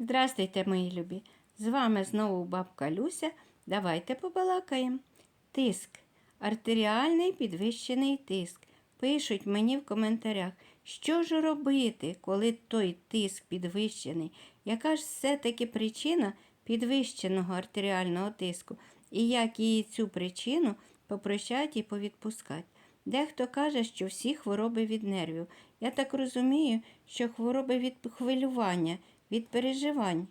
Здрастуйте, мої любі! З вами знову бабка Люся. Давайте побалакаємо. Тиск. Артеріальний підвищений тиск. Пишуть мені в коментарях, що ж робити, коли той тиск підвищений? Яка ж все-таки причина підвищеного артеріального тиску? І як її цю причину попрощати і повідпускати? Дехто каже, що всі хвороби від нервів. Я так розумію, що хвороби від хвилювання, від переживань.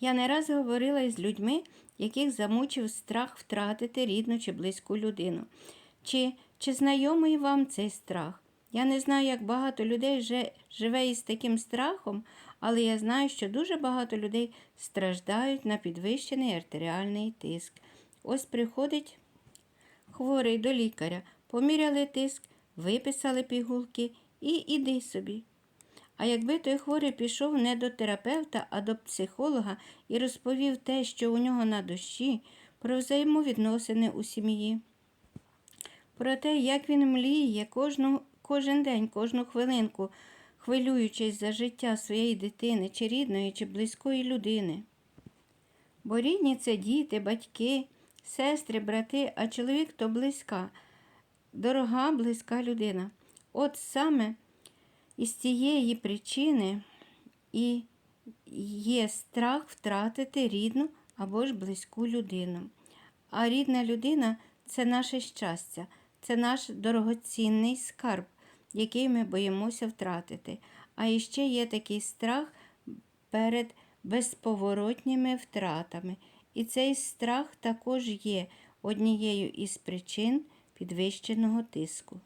Я не раз говорила із людьми, яких замучив страх втратити рідну чи близьку людину. Чи, чи знайомий вам цей страх? Я не знаю, як багато людей вже живе із таким страхом, але я знаю, що дуже багато людей страждають на підвищений артеріальний тиск. Ось приходить хворий до лікаря, поміряли тиск, виписали пігулки і іди собі. А якби той хворий пішов не до терапевта, а до психолога і розповів те, що у нього на душі, про взаємовідносини у сім'ї, про те, як він мліє кожну, кожен день, кожну хвилинку, хвилюючись за життя своєї дитини, чи рідної, чи близької людини. Бо рідні це діти, батьки, сестри, брати, а чоловік то близька, дорога, близька людина. От саме із цієї причини і є страх втратити рідну або ж близьку людину. А рідна людина це наше щастя, це наш дорогоцінний скарб, який ми боїмося втратити. А іще є такий страх перед безповоротніми втратами. І цей страх також є однією із причин підвищеного тиску.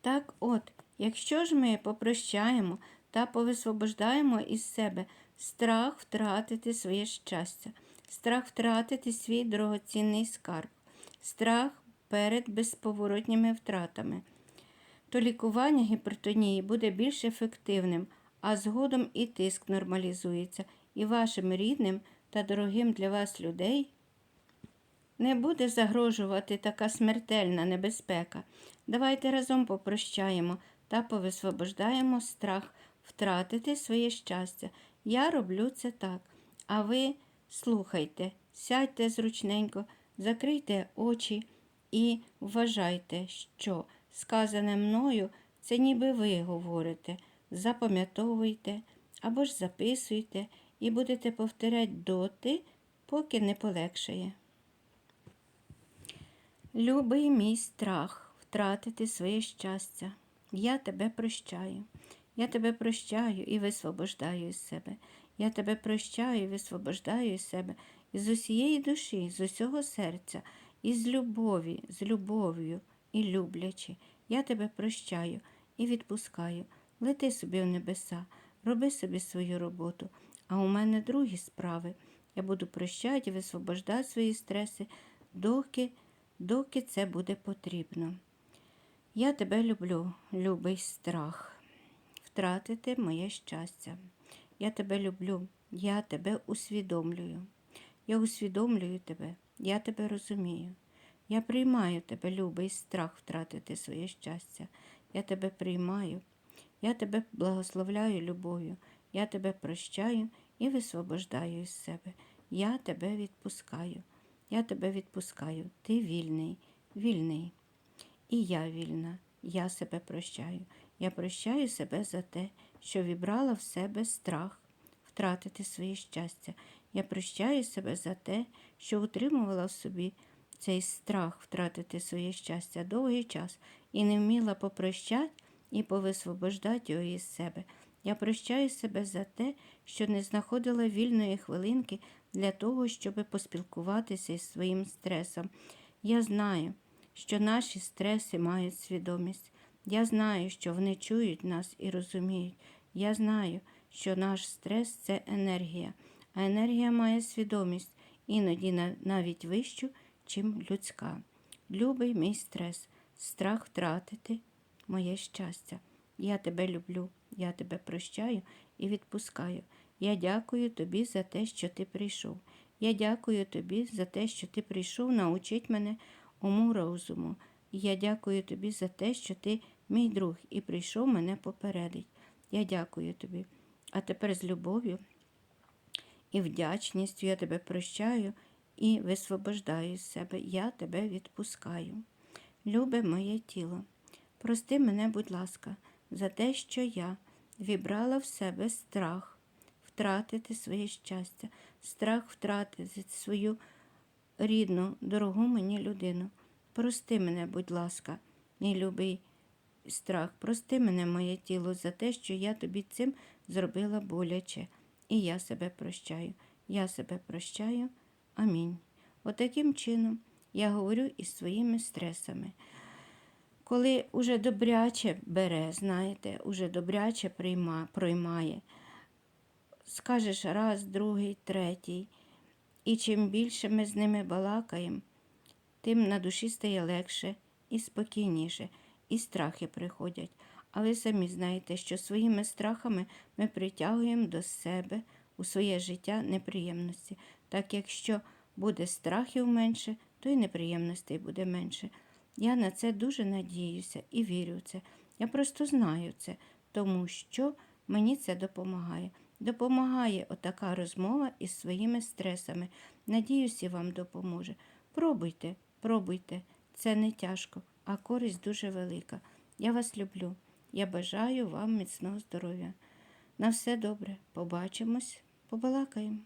Так от, якщо ж ми попрощаємо та повисвобождаємо із себе страх втратити своє щастя, страх втратити свій дорогоцінний скарб, страх перед безповоротніми втратами, то лікування гіпертонії буде більш ефективним, а згодом і тиск нормалізується, і вашим рідним та дорогим для вас людей не буде загрожувати така смертельна небезпека. Давайте разом попрощаємо та повисвобождаємо страх втратити своє щастя. Я роблю це так. А ви слухайте, сядьте зручненько, закрийте очі і вважайте, що сказане мною це ніби ви говорите. Запам'ятовуйте або ж записуйте і будете повторяти доти, поки не полегшає. Любий мій страх втратити своє щастя. Я тебе прощаю. Я тебе прощаю і висвобождаю із себе. Я тебе прощаю і висвобождаю із себе із усієї душі, з усього серця, із любові, з любов'ю і люблячи. Я тебе прощаю і відпускаю. Лети собі в небеса, роби собі свою роботу. А у мене другі справи. Я буду прощати і висвобождати свої стреси, доки доки це буде потрібно. Я тебе люблю, любий страх, втратити моє щастя. Я тебе люблю, я тебе усвідомлюю. Я усвідомлюю тебе, я тебе розумію. Я приймаю тебе, любий страх втратити своє щастя. Я тебе приймаю, я тебе благословляю любов'ю, я тебе прощаю і висвобождаю із себе. Я тебе відпускаю. Я тебе відпускаю, ти вільний, вільний. І я вільна, я себе прощаю. Я прощаю себе за те, що вібрала в себе страх втратити своє щастя. Я прощаю себе за те, що утримувала в собі цей страх втратити своє щастя довгий час і не вміла попрощати і повисвобождати його із себе. Я прощаю себе за те, що не знаходила вільної хвилинки для того, щоб поспілкуватися із своїм стресом. Я знаю, що наші стреси мають свідомість. Я знаю, що вони чують нас і розуміють. Я знаю, що наш стрес це енергія, а енергія має свідомість, іноді навіть вищу, чим людська. Любий мій стрес, страх втратити моє щастя. Я тебе люблю, я тебе прощаю і відпускаю. Я дякую тобі за те, що ти прийшов. Я дякую тобі за те, що ти прийшов научить мене уму розуму. І я дякую тобі за те, що ти мій друг і прийшов мене попередить. Я дякую тобі. А тепер з любов'ю і вдячністю я тебе прощаю і висвобождаю з себе. Я тебе відпускаю. Любе моє тіло, прости мене, будь ласка, за те, що я вібрала в себе страх втратити своє щастя, страх втратити свою рідну, дорогу мені людину. Прости мене, будь ласка, мій любий страх, прости мене, моє тіло, за те, що я тобі цим зробила боляче. І я себе прощаю. Я себе прощаю. Амінь. Отаким чином я говорю із своїми стресами. Коли уже добряче бере, знаєте, уже добряче прийма, проймає, скажеш раз, другий, третій. І чим більше ми з ними балакаємо, тим на душі стає легше і спокійніше, і страхи приходять. А ви самі знаєте, що своїми страхами ми притягуємо до себе у своє життя неприємності. Так якщо буде страхів менше, то й неприємностей буде менше. Я на це дуже надіюся і вірю в це. Я просто знаю це, тому що мені це допомагає. Допомагає отака розмова із своїми стресами. Надіюся, вам допоможе. Пробуйте, пробуйте. Це не тяжко, а користь дуже велика. Я вас люблю. Я бажаю вам міцного здоров'я. На все добре. Побачимось, побалакаємо.